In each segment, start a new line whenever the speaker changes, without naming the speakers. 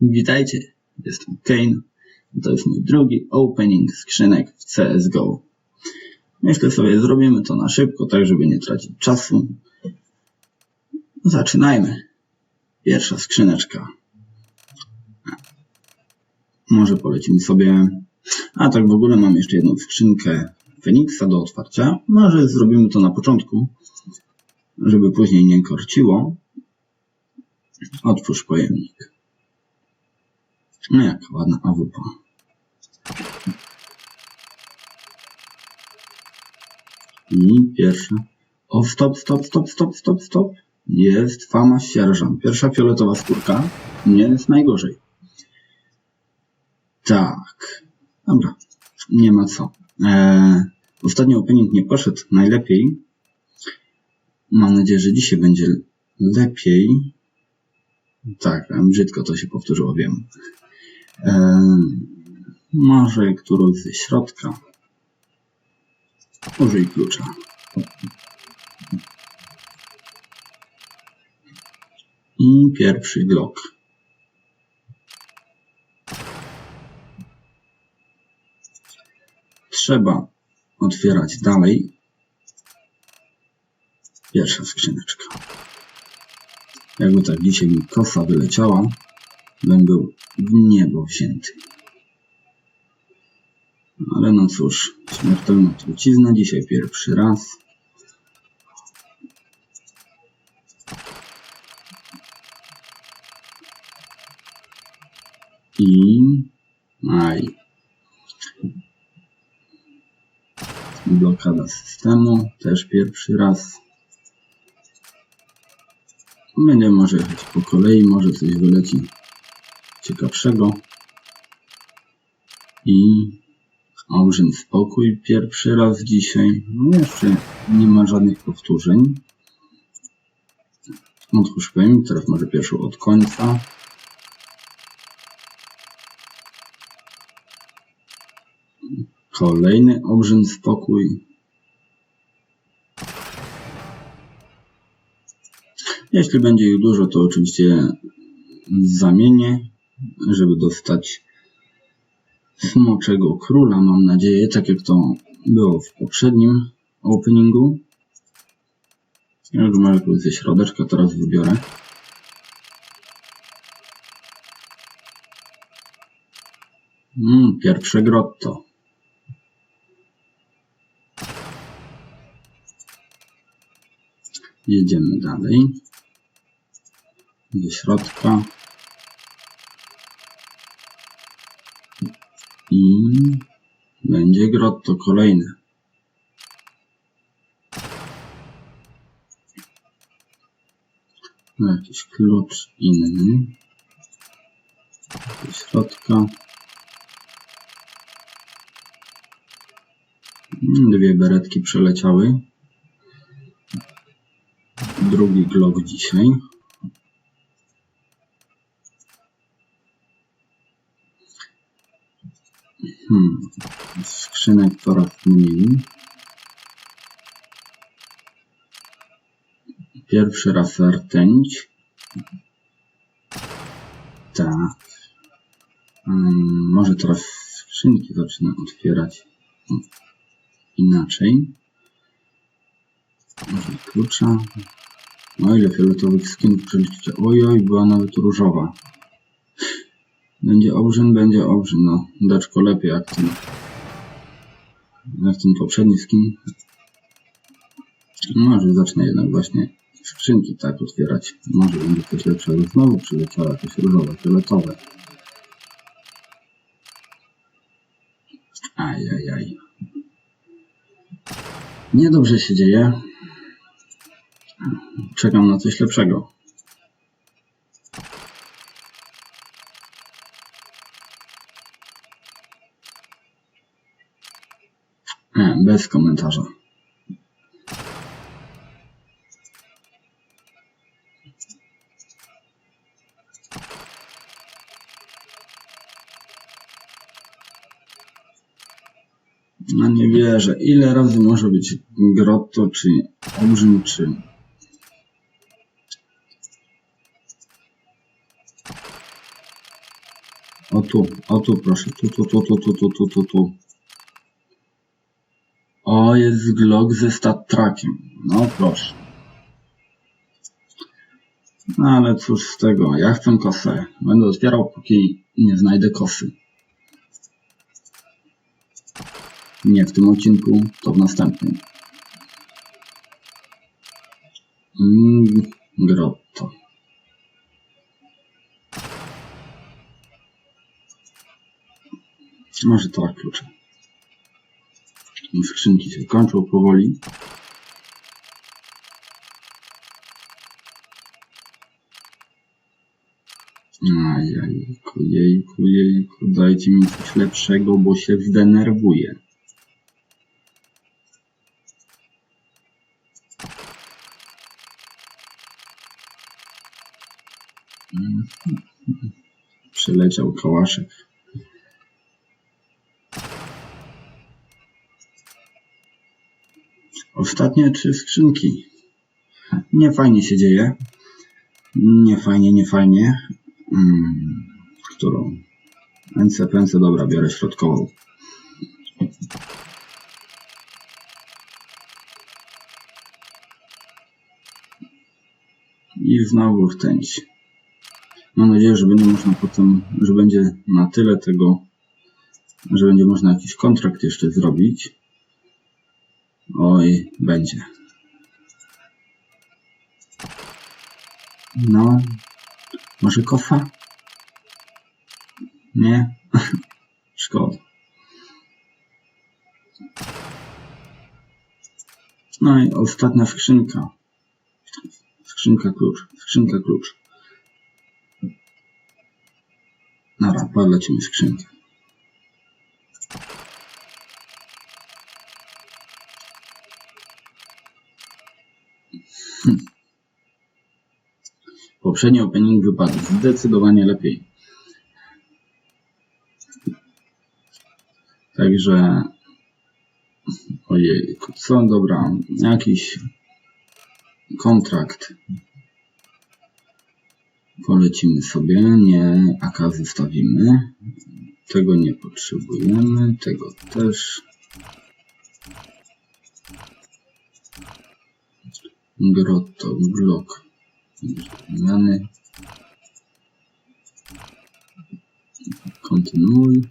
Witajcie, jestem Kane. To jest mój drugi opening skrzynek w CSGO. Myślę sobie, zrobimy to na szybko, tak żeby nie tracić czasu. Zaczynajmy. Pierwsza skrzyneczka. Może polecimy sobie. A tak w ogóle mam jeszcze jedną skrzynkę Feniksa do otwarcia. Może zrobimy to na początku, żeby później nie korciło. Otwórz pojemnik. No jak ładna AWP. I pierwsza. O, stop, stop, stop, stop, stop, stop. Jest fama sierżant. Pierwsza fioletowa skórka. Nie jest najgorzej. Tak. Dobra. Nie ma co. Eee, ostatni opening nie poszedł najlepiej. Mam nadzieję, że dzisiaj będzie lepiej. Tak, brzydko to się powtórzyło, wiem. Em, może którąś ze środka. Użyj klucza. I pierwszy glock. Trzeba otwierać dalej. Pierwsza skrzyneczka. Jakby tak dzisiaj mi kosa wyleciała, bym był w niebo wzięty. Ale no cóż, śmiertelna trucizna dzisiaj pierwszy raz. I... Aj. Blokada systemu, też pierwszy raz. Będziemy może jechać po kolei, może coś wyleci ciekawszego. I Olbrzym spokój pierwszy raz dzisiaj. No jeszcze nie ma żadnych powtórzeń. Otwórz teraz może pierwszą od końca. Kolejny olbrzym spokój. Jeśli będzie ich dużo, to oczywiście zamienię, żeby dostać Smoczego Króla, mam nadzieję, tak jak to było w poprzednim openingu. Już może tu ze środeczka teraz wybiorę. Mm, pierwsze grotto. Jedziemy dalej. Do środka. I będzie grotto kolejne. No, jakiś klucz inny. Do środka. Dwie beretki przeleciały. Drugi glock dzisiaj. Hmm. Skrzynek coraz mniej. Pierwszy raz rtęć. Tak. Hmm, może teraz skrzynki zacznę otwierać inaczej. Może klucza. O ile fioletowych skinów przeliczycie. Ojoj, była nawet różowa. Będzie obrzyn, będzie obrzyn, no. Deczko lepiej jak ten, jak ten poprzedni skin. Może zacznę jednak właśnie skrzynki tak otwierać. Może będzie coś lepszego. Znowu przyleciało jakieś różowe, fioletowe. Ajajaj. Niedobrze się dzieje. Czekam na coś lepszego. E, bez komentarza. No nie wierzę, ile razy może być grotto, czy olbrzym, czy O tu, o tu proszę. Tu, tu, tu, tu, tu, tu, tu, tu, tu. O, jest Glock ze stat trackiem. No proszę. No ale cóż z tego, ja chcę kosę. Będę otwierał, póki nie znajdę kosy. Nie w tym odcinku, to w następnym. Mm, grotto. Może to klucze. Skrzynki się kończą powoli. Ajajku, jejku, jejku, dajcie mi coś lepszego, bo się zdenerwuję. Mhm. Przeleciał kałaszek. Ostatnie trzy skrzynki. Nie fajnie się dzieje. Nie fajnie, nie fajnie. Hmm, którą? Pęce, pęce, dobra, biorę środkową. I znowu rtęć. Mam nadzieję, że będzie można potem, że będzie na tyle tego, że będzie można jakiś kontrakt jeszcze zrobić. Oj, będzie. No, może kofa? Nie? Szkoda. No i ostatnia skrzynka. Skrzynka klucz. Skrzynka klucz. Nara, podlecimy skrzynkę. Poprzedni opening wypadł zdecydowanie lepiej. Także ojej, co dobra, jakiś kontrakt polecimy sobie, nie AK zostawimy, tego nie potrzebujemy, tego też. Grotto, blok zmiany. Kontynuuj.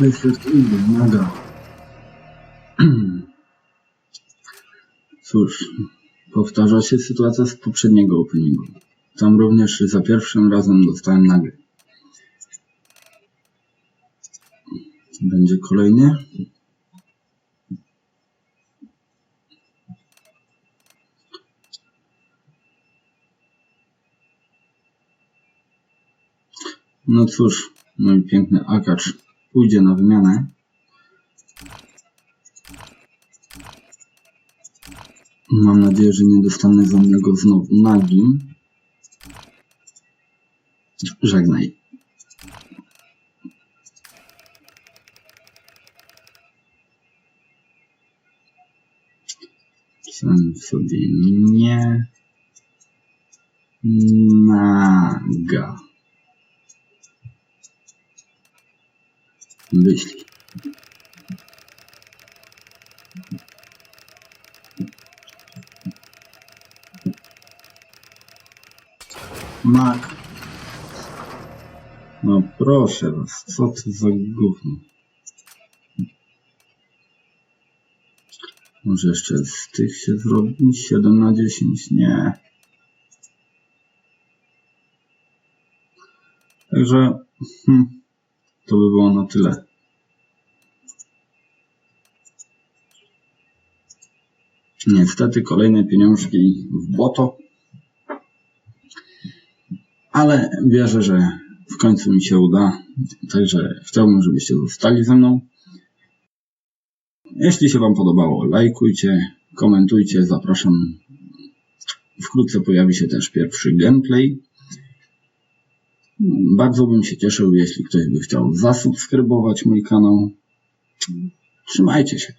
Wyświetl inny, naga. Cóż, powtarza się sytuacja z poprzedniego openingu. Tam również za pierwszym razem dostałem nagle. Będzie kolejny. No cóż, mój piękny akacz pójdzie na wymianę. Mam nadzieję, że nie dostanę za niego znowu nagi. Żegnaj. Pisałem sobie nie naga. Wyślij. Mak. No proszę was, co to za gówno. Może jeszcze z tych się zrobić? 7 na 10? Nie. Także hmm, to by było na tyle. Niestety kolejne pieniążki w błoto ale wierzę, że w końcu mi się uda. Także chciałbym, żebyście zostali ze mną. Jeśli się Wam podobało, lajkujcie, komentujcie, zapraszam. Wkrótce pojawi się też pierwszy gameplay. Bardzo bym się cieszył, jeśli ktoś by chciał zasubskrybować mój kanał. Trzymajcie się.